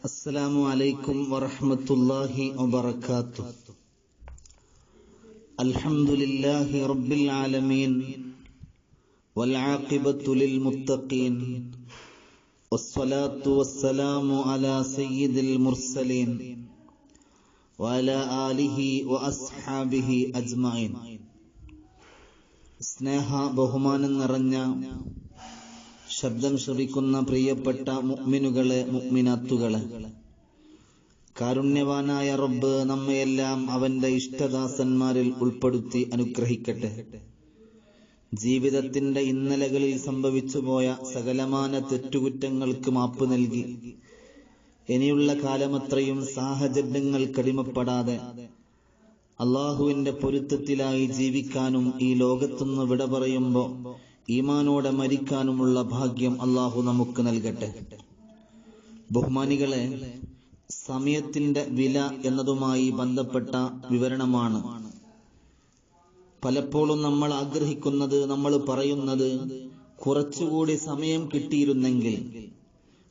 السلام عليكم ورحمة الله وبركاته الحمد لله رب العالمين والعاقبة للمتقين والصلاة والسلام على سيد المرسلين وعلى آله وأصحابه أجمعين സ്നേഹ ബഹുമാനം നിറഞ്ഞ ശബ്ദം ശ്രവിക്കുന്ന പ്രിയപ്പെട്ട മുഅ്മിനുകളെ മുഅ്മിനാത്തുകളെ. കാരുണ്യവാനായ റബ്ബ് നമ്മയെല്ലാം അവന്റെ ഇഷ്ടദാസന്മാരിൽ ഉൾപ്പെടുത്തി അനുഗ്രഹിക്കട്ടെ. ജീവിതത്തിന്റെ ഇന്നലകളിൽ സംഭവിച്ചുപോയ സകലമാന തെറ്റുകുറ്റങ്ങൾക്ക് മാപ്പ് നൽകി. ഇനിയുള്ള കാലമത്രയും സാഹചര്യങ്ങൾ കടിമപ്പെടാതെ അള്ളാഹുവിന്റെ പൊരുത്തത്തിലായി ജീവിക്കാനും ഈ ലോകത്തുനിന്ന് വിട പറയുമ്പോ ഈമാനോടെ മരിക്കാനുമുള്ള ഭാഗ്യം അള്ളാഹു നമുക്ക് നൽകട്ടെ. ബഹുമാനികളെ സമയത്തിന്റെ വില എന്നതുമായി ബന്ധപ്പെട്ട വിവരണമാണ്. പലപ്പോഴും നമ്മൾ ആഗ്രഹിക്കുന്നത് നമ്മൾ പറയുന്നത് കുറച്ചുകൂടി സമയം കിട്ടിയിരുന്നെങ്കിൽ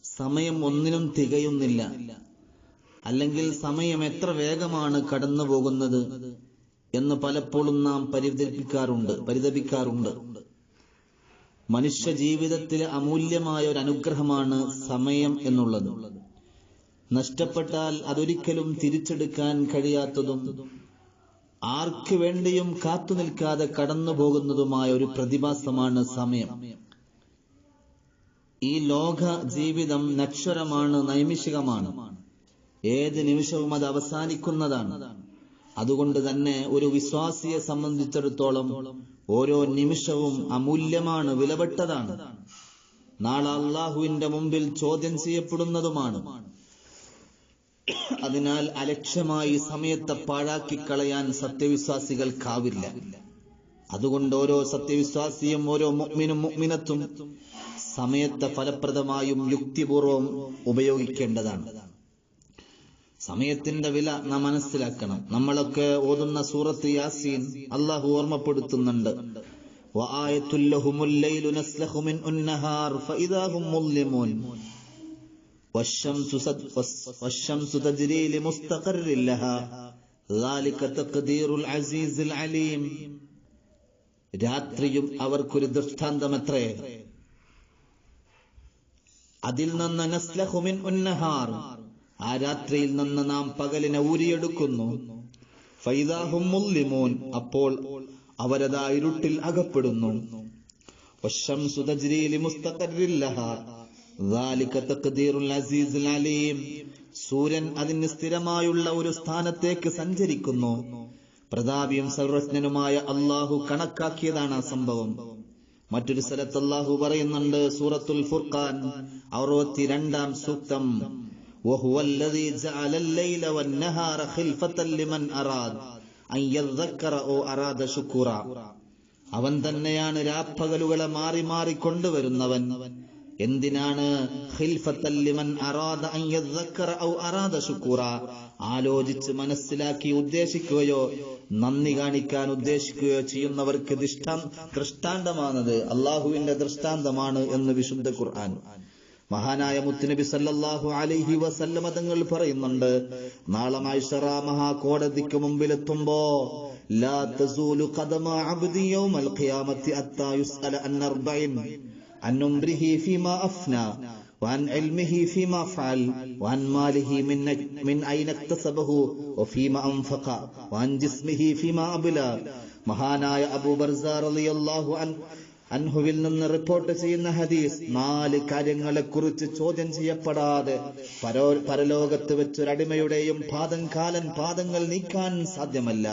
സമയം ഒന്നിനും തികയുന്നില്ല. അല്ലെങ്കിൽ സമയം എത്ര വേഗമാണ് കടന്നു പോകുന്നത് എന്ന് പലപ്പോഴും നാം പരിതപിക്കാറുണ്ട് പരിതപിക്കാറുണ്ട്. മനുഷ്യ ജീവിതത്തിലെ അമൂല്യമായ ഒരു അനുഗ്രഹമാണ് സമയം എന്നുള്ളത്. നഷ്ടപ്പെട്ടാൽ അതൊരിക്കലും തിരിച്ചെടുക്കാൻ കഴിയാത്തതും ആർക്ക് വേണ്ടിയും കാത്തു നിൽക്കാതെ കടന്നു പോകുന്നതുമായ ഒരു പ്രതിഭാസമാണ് സമയം. ഈ ലോക ജീവിതം നക്ഷരമാണ് നൈമിഷികമാണ്. ഏത് നിമിഷവും അത് അവസാനിക്കുന്നതാണ്. അതുകൊണ്ട് തന്നെ ഒരു വിശ്വാസിയെ സംബന്ധിച്ചിടത്തോളം ഓരോ നിമിഷവും അമൂല്യമാണ് വിലപ്പെട്ടതാണ്. നാളെ അള്ളാഹുവിന്റെ മുമ്പിൽ ചോദ്യം ചെയ്യപ്പെടുന്നതുമാണ്. അതിനാൽ അലക്ഷ്യമായി സമയത്തെ പാഴാക്കി കളയാൻ സത്യവിശ്വാസികൾക്കാവില്ല. അതുകൊണ്ട് ഓരോ സത്യവിശ്വാസിയും ഓരോ മുഗ്മിനും മുഗ്മിനത്തും സമയത്തെ ഫലപ്രദമായും യുക്തിപൂർവം ഉപയോഗിക്കേണ്ടതാണ്. സമയത്തിന്റെ വില നാം മനസ്സിലാക്കണം. നമ്മളൊക്കെ ഓതുന്ന സൂറത്ത് യാസീൻ അള്ളാഹു ഓർമ്മപ്പെടുത്തുന്നുണ്ട്. രാത്രിയും അവർക്കൊരു ദൃഷ്ടാന്തമത്രേ? അതിൽ നിന്ന് ഉന്നഹാർ ആ രാത്രിയിൽ നിന്ന് നാം പകലിനെ ഊരിയെടുക്കുന്നു. ഫൈദാഹും മുല്ലിമോൻ അപ്പോൾ അവരതാ ഇരുട്ടിൽ അകപ്പെടുന്നു. സൂര്യൻ അതിന് സ്ഥിരമായുള്ള ഒരു സ്ഥാനത്തേക്ക് സഞ്ചരിക്കുന്നു. പ്രതാപിയും സർവജ്ഞനുമായ അള്ളാഹു കണക്കാക്കിയതാണ് ആ സംഭവം. മറ്റൊരു സ്ഥലത്ത് അള്ളാഹു പറയുന്നുണ്ട് സൂറത്തുൽ ഫുർഖാൻ അറുപത്തിരണ്ടാം സൂക്തം. وهو الذي جعل الليل والنهار خلفة لمن أراد أن يذكر أو أراد شكورا അവൻ തന്നെയാണ് രാപ്പകലുകളെ മാറി മാറി കൊണ്ടുവരുന്നവൻ എന്തിനാണ് ആലോചിച്ച് മനസ്സിലാക്കി ഉദ്ദേശിക്കുകയോ നന്ദി കാണിക്കാൻ ഉദ്ദേശിക്കുകയോ ചെയ്യുന്നവർക്ക് ദൃഷ്ടാന്തമാണത് അള്ളാഹുവിന്റെ ദൃഷ്ടാന്തമാണ് എന്ന് വിശുദ്ധ ഖുർആൻ മഹാനായ മുത്തുനബി സല്ലല്ലാഹു അലൈഹി വസല്ലമ തങ്ങൾ പറയുന്നുണ്ട് നാളെ മൈഷറ മഹാകോടതിക്ക് മുമ്പിലെത്തുമ്പോ ലാ തസൂലു ഖദമ അബ്ദി യൗമൽ ഖിയാമത്തി അത്താ യുസ്അല അൻ അർബഇൻ അൻ ഉംരിഹി ഫീമാ അഫ്ന وعن علمه فيما فعل وعن ماله من من أين اكتسبه وفيما أنفق وعن جسمه فيما أبلى മഹാനായ അബൂ ബർസ റളിയല്ലാഹു അൻഹു അൻഹുവിൽ നിന്ന് റിപ്പോർട്ട് ചെയ്യുന്ന ഹദീസ് നാല് കാര്യങ്ങളെ കുറിച്ച് ചോദ്യം ചെയ്യപ്പെടാതെ പരോ പരലോകത്ത് വെച്ചൊരടിമയുടെയും പാദം കാലൻ പാദങ്ങൾ നീക്കാൻ സാധ്യമല്ല.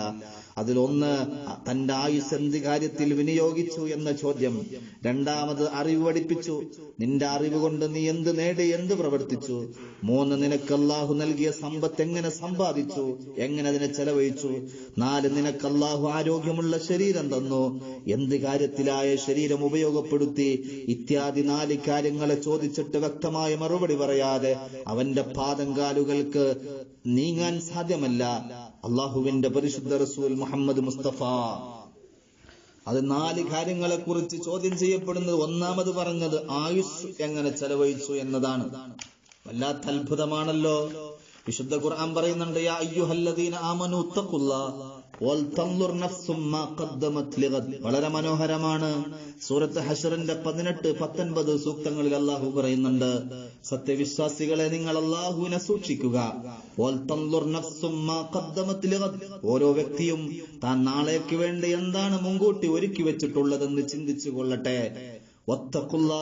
അതിലൊന്ന് തന്റെ ആയുസ് എന്ത് കാര്യത്തിൽ വിനിയോഗിച്ചു എന്ന ചോദ്യം. രണ്ടാമത് അറിവ് പഠിപ്പിച്ചു. നിന്റെ അറിവ് കൊണ്ട് നീ എന്ത് നേടി എന്ത് പ്രവർത്തിച്ചു? മൂന്ന് നിനക്ക് അള്ളാഹു നൽകിയ സമ്പത്ത് എങ്ങനെ സമ്പാദിച്ചു? എങ്ങനെ അതിനെ ചെലവഴിച്ചു? നാല് നിനക്ക് അള്ളാഹു ആരോഗ്യമുള്ള ശരീരം തന്നു. എന്ത് കാര്യത്തിലായ ശരീരം ഉപയോഗപ്പെടുത്തി? ഇത്യാദി നാല് കാര്യങ്ങളെ ചോദിച്ചിട്ട് വ്യക്തമായ മറുപടി പറയാതെ അവന്റെ പാദം കാലുകൾക്ക് നീങ്ങാൻ സാധ്യമല്ല. അള്ളാഹുവിന്റെ പരിശുദ്ധ റസൂൽ മുഹമ്മദ് മുസ്തഫ. അത് നാല് കാര്യങ്ങളെ കുറിച്ച് ചോദ്യം ചെയ്യപ്പെടുന്നത് ഒന്നാമത് പറഞ്ഞത് ആയുസ് എങ്ങനെ ചെലവഴിച്ചു എന്നതാണ്. വല്ലാത്ത അത്ഭുതമാണല്ലോ. വിശുദ്ധ ഖുർആൻ പറയുന്നുണ്ട് യാ അയ്യുഹല്ലദീന വളരെ മനോഹരമാണ്. സൂറത്ത് ഹഷറിന്റെ പതിനെട്ട് പത്തൊൻപത് സൂക്തങ്ങളിൽ അള്ളാഹു പറയുന്നുണ്ട് സത്യവിശ്വാസികളെ നിങ്ങൾ അള്ളാഹുവിനെ സൂക്ഷിക്കുക ഓരോ വ്യക്തിയും താൻ നാളേക്ക് വേണ്ടി എന്താണ് മുൻകൂട്ടി ഒരുക്കി വെച്ചിട്ടുള്ളതെന്ന് ചിന്തിച്ചു കൊള്ളട്ടെ. ഒത്തക്കുള്ള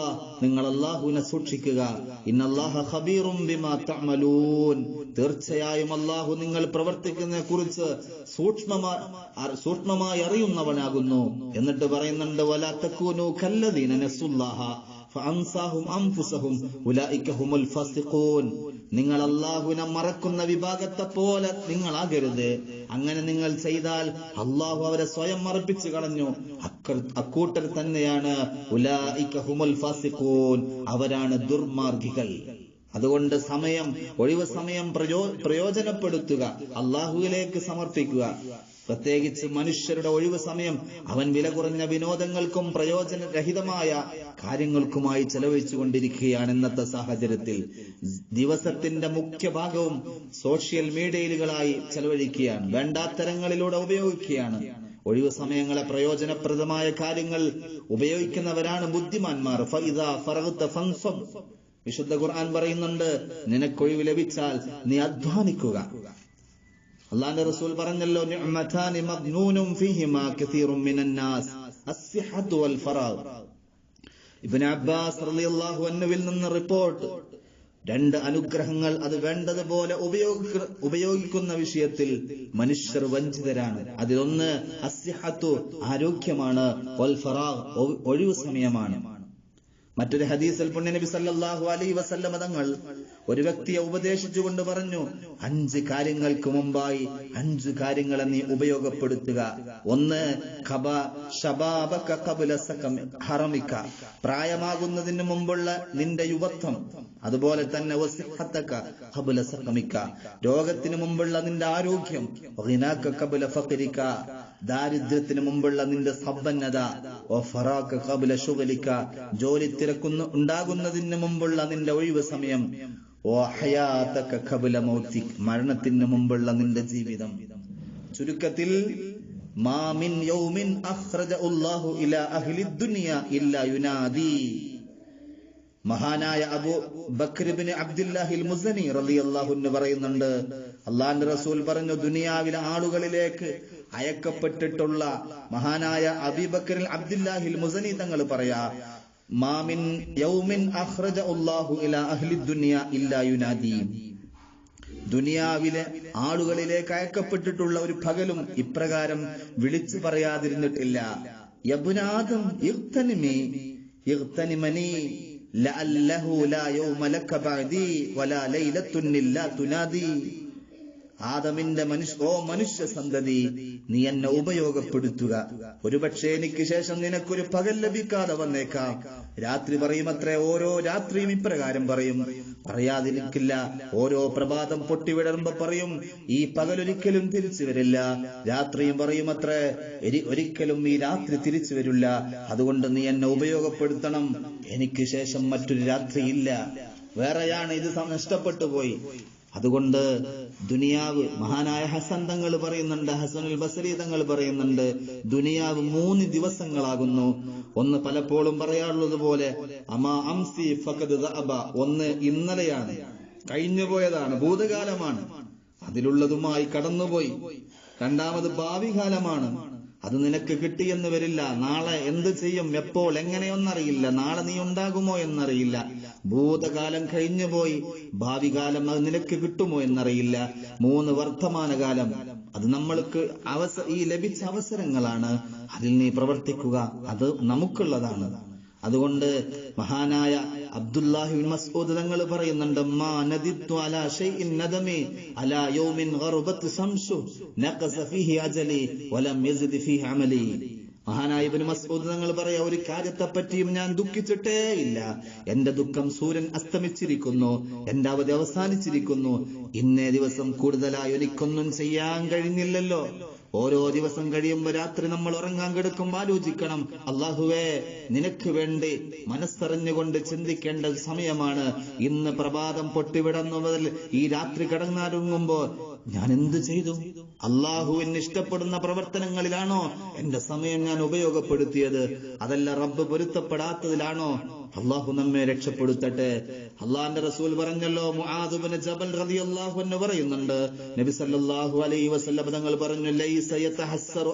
നിങ്ങൾ അള്ളാഹുവിനെ സൂക്ഷിക്കുക. ഇന്നല്ലാഹ ഖബീറും ബിമാ തഅമലൂൻ. തീർച്ചയായും അള്ളാഹു നിങ്ങൾ പ്രവർത്തിക്കുന്നതിനെ കുറിച്ച് സൂക്ഷ്മമായി സൂക്ഷ്മമായി അറിയുന്നവനാകുന്നു. എന്നിട്ട് പറയുന്നുണ്ട് വലാ തകൂനു കല്ലദീന നസുല്ലാഹ നിങ്ങൾ അള്ളാഹുവിനെ മറക്കുന്ന വിഭാഗത്തെ പോലെ നിങ്ങളാകരുത്. അങ്ങനെ നിങ്ങൾ ചെയ്താൽ അള്ളാഹു അവരെ സ്വയം മറപ്പിച്ചു കളഞ്ഞു. അക്കൂട്ടർ തന്നെയാണ് അവരാണ് ദുർമാർഗികൾ. അതുകൊണ്ട് സമയം ഒഴിവ് സമയം പ്രയോ പ്രയോജനപ്പെടുത്തുക. അള്ളാഹുവിലേക്ക് സമർപ്പിക്കുക. പ്രത്യേകിച്ച് മനുഷ്യരുടെ ഒഴിവ് സമയം അവൻ വില കുറഞ്ഞ വിനോദങ്ങൾക്കും പ്രയോജനരഹിതമായ കാര്യങ്ങൾക്കുമായി ചെലവഴിച്ചു കൊണ്ടിരിക്കുകയാണ് ഇന്നത്തെ സാഹചര്യത്തിൽ ദിവസത്തിന്റെ മുഖ്യ ഭാഗവും സോഷ്യൽ മീഡിയയിലുകളായി ചെലവഴിക്കുകയാണ്. വേണ്ടാത്തരങ്ങളിലൂടെ ഉപയോഗിക്കുകയാണ്. ഒഴിവ് സമയങ്ങളെ പ്രയോജനപ്രദമായ കാര്യങ്ങൾ ഉപയോഗിക്കുന്നവരാണ് ബുദ്ധിമാന്മാർ. വിശുദ്ധ ഖുർആൻ പറയുന്നുണ്ട് നിനക്കൊഴിവ് ലഭിച്ചാൽ നീ അധ്വാനിക്കുക. അള്ളാന്റെ റസൂൽ പറഞ്ഞല്ലോ നിന്ന് റിപ്പോർട്ട് രണ്ട് അനുഗ്രഹങ്ങൾ അത് വേണ്ടതുപോലെ ഉപയോഗിക്ക ഉപയോഗിക്കുന്ന വിഷയത്തിൽ മനുഷ്യർ വഞ്ചിതരാണ്. അതിലൊന്ന് അസ്യഹത്തു ആരോഗ്യമാണ് ഒഴിവു സമയമാണ്. മറ്റൊരു ഹദീസിൽ പുണ്യനബി സല്ലല്ലാഹു അലൈഹി വസല്ല തങ്ങൾ ഒരു വ്യക്തിയെ ഉപദേശിച്ചുകൊണ്ട് പറഞ്ഞു അഞ്ച് കാര്യങ്ങൾക്ക് മുമ്പായി അഞ്ച് കാര്യങ്ങളെ നീ ഉപയോഗപ്പെടുത്തുക. ഒന്ന് ഖബ ശബാബക ഖബ്ല സകം ഹറമിക പ്രായമാകുന്നതിന് മുമ്പുള്ള നിന്റെ യുവത്വം അതുപോലെ തന്നെ രോഗത്തിന് മുമ്പുള്ള നിന്റെ ആരോഗ്യം ദാരിദ്ര്യത്തിന് മുമ്പുള്ള നിന്റെ സമ്പന്നത. ഓ ഫറാഖ് കബുല ശുഗലിക ജോലി തിരക്കുന്ന ഉണ്ടാകുന്നതിന് മുമ്പുള്ള നിന്റെ ഒഴിവ് സമയം. വഹയാതക കബുല മൗതിക് മരണത്തിന് മുമ്പുള്ള നിന്റെ ജീവിതം. ചുരുക്കത്തിൽ മാമിൻ യൗമിൻ അഖ്റജ അല്ലാഹു ഇലാ അഹ്ലി ദുനിയ ഇല്ലാ യുനാദി. മഹാനായ അബു ബക്രിബിന് അബ്ദുല്ലാഹിൽ മുസനി റളിയല്ലാഹു അൻഹു പറയുന്നുണ്ട് അള്ളാന്റെ റസൂൽ പറഞ്ഞു ദുനിയാവിലെ ആളുകളിലേക്ക് അയക്കപ്പെട്ടിട്ടുള്ള മഹാനായ അബിബക്രിൽ അബ്ദുല്ലാഹിൽ മുസനി തങ്ങൾ പറയാ മാമിൻ യൗമിൻ അഹ്റജ അല്ലാഹു ഇലാ അഹ്ലി ദുനിയ ഇല്ലാ യുനാദി. ദുനിയാവിലെ ആളുകളിലേക്ക് അയക്കപ്പെട്ടിട്ടുള്ള ഒരു പകലും ഇപ്രകാരം വിളിച്ചു പറയാതിരുന്നിട്ടില്ല. യബുനാദം ഇഗ്തനിമനി ലഅല്ലഹു ലാ യൗമ ലക ബഅദി വലാ ലൈലത്തുൻ ഇല്ലാ തുനാദി. ആദമിന്റെ മനുഷ്യ ഓ മനുഷ്യ സന്തതി നീ എന്നെ ഉപയോഗപ്പെടുത്തുക. ഒരുപക്ഷെ എനിക്ക് ശേഷം നിനക്കൊരു പകൽ ലഭിക്കാതെ വന്നേക്കാം. രാത്രി പറയുമത്രേ ഓരോ രാത്രിയും ഇപ്രകാരം പറയും. പറയാതിരിക്കില്ല ഓരോ പ്രഭാതം പൊട്ടിവിടരുമ്പോ പറയും ഈ പകലൊരിക്കലും തിരിച്ചു വരില്ല. രാത്രിയും പറയുമത്രേ ഒരിക്കലും ഈ രാത്രി തിരിച്ചു വരില്ല. അതുകൊണ്ട് നീ എന്നെ ഉപയോഗപ്പെടുത്തണം. എനിക്ക് ശേഷം മറ്റൊരു രാത്രിയില്ല. വേറെയാണ് ഇത് നഷ്ടപ്പെട്ടു പോയി. അതുകൊണ്ട് ദുനിയാവ് മഹാനായ ഹസൻ തങ്ങൾ പറയുന്നുണ്ട് ഹസനുൽ ബസരി തങ്ങൾ പറയുന്നുണ്ട് ദുനിയാവ് മൂന്ന് ദിവസങ്ങളാകുന്നു. ഒന്ന് പലപ്പോഴും പറയാറുള്ളത് പോലെ അമാ അംസി ഫഖദ് ദഅബ. ഒന്ന് ഇന്നലെയാണ് കഴിഞ്ഞുപോയതാണ് ഭൂതകാലമാണ്. അതിലുള്ളതുമായി കടന്നുപോയി. രണ്ടാമത് ഭാവി കാലമാണ് അത് നിനക്ക് കിട്ടിയെന്ന് വരില്ല. നാളെ എന്ത് ചെയ്യും? എപ്പോൾ? എങ്ങനെയൊന്നറിയില്ല. നാളെ നീ ഉണ്ടാകുമോ എന്നറിയില്ല. ഭൂതകാലം കഴിഞ്ഞുപോയി ഭാവി കാലം അത് നിനക്ക് കിട്ടുമോ എന്നറിയില്ല. മൂന്ന് വർത്തമാനകാലം അത് നമ്മൾക്ക് അവസ ഈ ലഭിച്ച അവസരങ്ങളാണ്. അതിൽ നീ പ്രവർത്തിക്കുക. അത് നമുക്കുള്ളതാണ്. അതുകൊണ്ട് മഹാനായ അബ്ദുല്ലാഹി ബിൻ മസ്ഊദ് തങ്ങൾ പറയുന്നുണ്ട് മാ നദിത്തു അലാ ഷൈഇൻ നദമി അലാ യൗമിൻ ഗർബത്ത് സംശു നഖസ ഫീഹി അജലി വലം യസിദ് ഫീഹി അമലി. മഹാനായ ഇബ്നു മസ്ഊദ് തങ്ങൾ പറയാ ഒരു കാര്യത്തെ പറ്റിയും ഞാൻ ദുഃഖിച്ചിട്ടേ ഇല്ല. എന്റെ ദുഃഖം സൂര്യൻ അസ്തമിച്ചിരിക്കുന്നു എന്റെ അവധി അവസാനിച്ചിരിക്കുന്നു. ഇന്നേ ദിവസം കൂടുതലായി എനിക്കൊന്നും ചെയ്യാൻ കഴിഞ്ഞില്ലല്ലോ. ഓരോ ദിവസം കഴിയുമ്പോൾ രാത്രി നമ്മൾ ഉറങ്ങാൻ കിടക്കുമ്പോൾ ആലോചിക്കണം അള്ളാഹുവേ നിനക്ക് വേണ്ടി മനസ്സറിഞ്ഞുകൊണ്ട് ചിന്തിക്കേണ്ട സമയമാണ്. ഇന്ന് പ്രഭാതം പൊട്ടിവിടുന്നു മുതൽ ഈ രാത്രി കിടന്നാരുങ്ങുമ്പോ ഞാൻ എന്ത് ചെയ്തു? അള്ളാഹുവിന് ഇഷ്ടപ്പെടുന്ന പ്രവർത്തനങ്ങളിലാണോ? എന്റെ സമയം ഞാൻ ഉപയോഗപ്പെടുത്തിയത്. അതല്ല റബ്ബ് പൊരുത്തപ്പെടാത്തതിലാണോ? അള്ളാഹു നമ്മെ രക്ഷപ്പെടുത്തട്ടെ. അള്ളാഹിന്റെ റസൂൽ പറഞ്ഞല്ലോ ജബൽ റളിയല്ലാഹു പറയുന്നുണ്ട്. നബി സല്ലല്ലാഹു അലൈഹി വസല്ലം തങ്ങൾ പറഞ്ഞു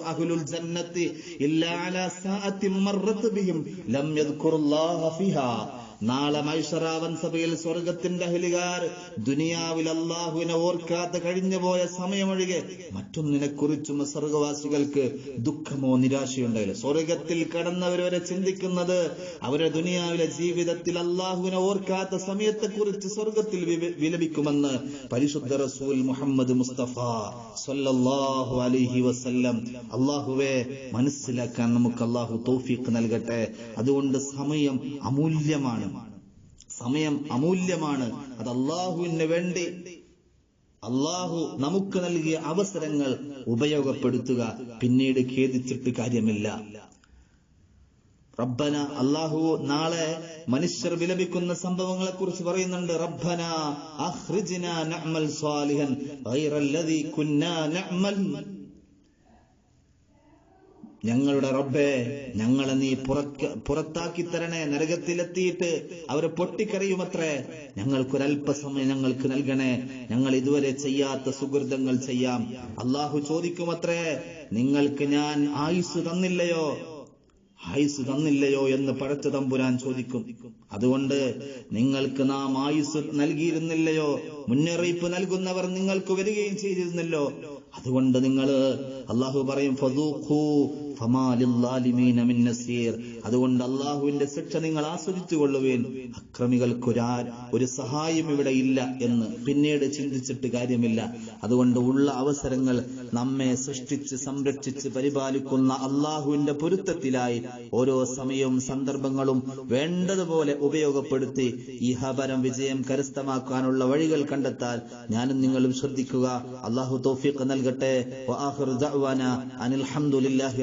അഹ്ലുൽ ജന്നത്തി ഇല്ലാ അലാ സഅത്തിൻ മർറത് ബിഹിം ലം യദ്കുറുല്ലാഹ ഫിഹാ. നാളെ മൈഷറാവൻ സഭയിൽ സ്വർഗത്തിന്റെ അഹലികാർ ദുനിയാവിൽ അള്ളാഹുവിനെ ഓർക്കാതെ കഴിഞ്ഞുപോയ സമയമൊഴികെ മറ്റൊന്നിനെ കുറിച്ചും സ്വർഗവാസികൾക്ക് ദുഃഖമോ നിരാശയുണ്ടായില്ല. സ്വർഗത്തിൽ കടന്നവരവരെ ചിന്തിക്കുന്നത് അവരെ ദുനിയാവിലെ ജീവിതത്തിൽ അള്ളാഹുവിനെ ഓർക്കാത്ത സമയത്തെക്കുറിച്ച് സ്വർഗത്തിൽ വിലപിക്കുമെന്ന് പരിശുദ്ധ റസൂൽ മുഹമ്മദ് മുസ്തഫ സല്ലല്ലാഹു അലൈഹി വസല്ലം അള്ളാഹുവെ മനസ്സിലാക്കാൻ നമുക്ക് അള്ളാഹു തൗഫീഖ് നൽകട്ടെ. അതുകൊണ്ട് സമയം അമൂല്യമാണ്. സമയം അമൂല്യമാണ്. അത് അള്ളാഹുവിന് വേണ്ടി. അള്ളാഹു നമുക്ക് നൽകിയ അവസരങ്ങൾ ഉപയോഗപ്പെടുത്തുക. പിന്നീട് ഖേദിച്ചിട്ട് കാര്യമില്ല. റബ്ബന അള്ളാഹു നാളെ മനുഷ്യർ വിലപിക്കുന്ന സംഭവങ്ങളെ കുറിച്ച് പറയുന്നുണ്ട്. റബ്ബന അഖ്രിജ്ന നഅമൽ സ്വാലിഹൻ ഗൈറല്ലദീ കുന്നാ നഅമൽ. ഞങ്ങളുടെ റബ്ബെ ഞങ്ങളെ നീ പുറത്താക്കി തരണേ നരകത്തിലെത്തിയിട്ട് അവരെ പൊട്ടിക്കറിയുമത്രേ. ഞങ്ങൾക്കൊരല്പസമയം ഞങ്ങൾക്ക് നൽകണേ. ഞങ്ങൾ ഇതുവരെ ചെയ്യാത്ത സുഹൃതങ്ങൾ ചെയ്യാം. അള്ളാഹു ചോദിക്കുമത്രേ നിങ്ങൾക്ക് ഞാൻ ആയുസ് തന്നില്ലയോ? ആയുസ് തന്നില്ലയോ എന്ന് പഴച്ച തമ്പുരാൻ ചോദിക്കും. അതുകൊണ്ട് നിങ്ങൾക്ക് നാം ആയുസ് നൽകിയിരുന്നില്ലയോ? മുന്നറിയിപ്പ് നൽകുന്നവർ നിങ്ങൾക്ക് വരികയും ചെയ്തിരുന്നല്ലോ. അതുകൊണ്ട് നിങ്ങൾ അള്ളാഹു പറയും അതുകൊണ്ട് അള്ളാഹുവിന്റെ ശിക്ഷ നിങ്ങൾ ആസ്വദിച്ചു കൊള്ളുവേൻ. അക്രമികൾക്ക് ഒരാ സഹായം ഇവിടെ ഇല്ല എന്ന് പിന്നീട് ചിന്തിച്ചിട്ട് കാര്യമില്ല. അതുകൊണ്ട് ഉള്ള അവസരങ്ങൾ നമ്മെ സൃഷ്ടിച്ച് സംരക്ഷിച്ച് പരിപാലിക്കുന്ന അള്ളാഹുവിന്റെ പൊരുത്തത്തിലായി ഓരോ സമയവും സന്ദർഭങ്ങളും വേണ്ടതുപോലെ ഉപയോഗപ്പെടുത്തി ഈ ഹബരം വിജയം കരസ്ഥമാക്കാനുള്ള വഴികൾ കണ്ടെത്താൻ ഞാനും നിങ്ങളും ശ്രദ്ധിക്കുക. അള്ളാഹു തോഫിക്ക് നൽകട്ടെ. അനിൽ ഹംദുലില്ലാഹി